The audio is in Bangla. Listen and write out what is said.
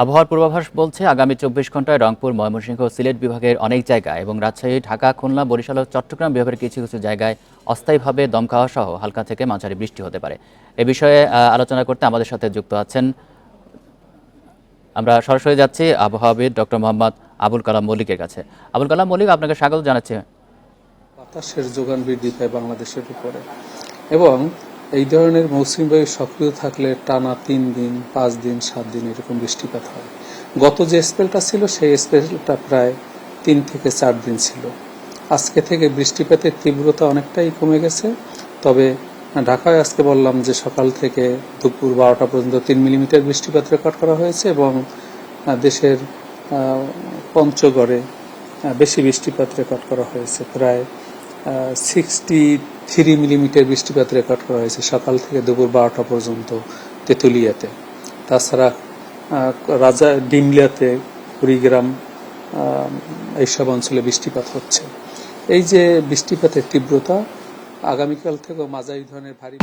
আবহাওয়ার পূর্বাভাস বলছে, আগামী চব্বিশ ঘন্টায় রংপুর, ময়মনসিংহ, সিলেট বিভাগের অনেক জায়গায় এবং রাজশাহী, ঢাকা, খুলনা, বরিশাল ও চট্টগ্রাম বিভাগের কিছু কিছু জায়গায় অস্থায়ীভাবে দমকাওয়া সহ হালকা থেকে মাঝারি বৃষ্টি হতে পারে। এ বিষয়ে আলোচনা করতে আমাদের সাথে যুক্ত আছেন আমরা সরাসরি যাচ্ছি আবহাওয়াবিদ ডক্টর মোহাম্মদ আবুল কালাম মল্লিকের কাছে। আবুল কালাম মল্লিক, আপনাকে স্বাগত জানাচ্ছি। বাতাসের যোগান বৃদ্ধি পায় বাংলাদেশের উপরে। এবং এই ধরনের মৌসুমী বায়ু সক্রিয় থাকলে টানা তিন দিন, পাঁচ দিন, সাত দিন এরকম বৃষ্টিপাত হয়। গত যে স্পেলটা ছিল, সেই স্পেলটা প্রায় তিন থেকে চার দিন ছিল। আজকে থেকে বৃষ্টিপাতের তীব্রতা অনেকটাই কমে গেছে। তবে ঢাকায় আজকে বললাম যে সকাল থেকে দুপুর বারোটা পর্যন্ত তিন মিলিমিটার বৃষ্টিপাত রেকর্ড করা হয়েছে এবং দেশের পঞ্চগড়ে বেশি বৃষ্টিপাত রেকর্ড করা হয়েছে। প্রায় সিক্সটি থ্রি মিলিমিটার বৃষ্টিপাত রেকর্ড করা হয়েছে সকাল থেকে দুপুর বারোটা পর্যন্ত তেঁতুলিয়াতে। তাছাড়া রাজা ডিমলিয়াতে কুড়িগ্রাম এইসব অঞ্চলে বৃষ্টিপাত হচ্ছে। এই যে বৃষ্টিপাতের তীব্রতা, আগামীকাল থেকেও মাঝারি ধরনের ভারী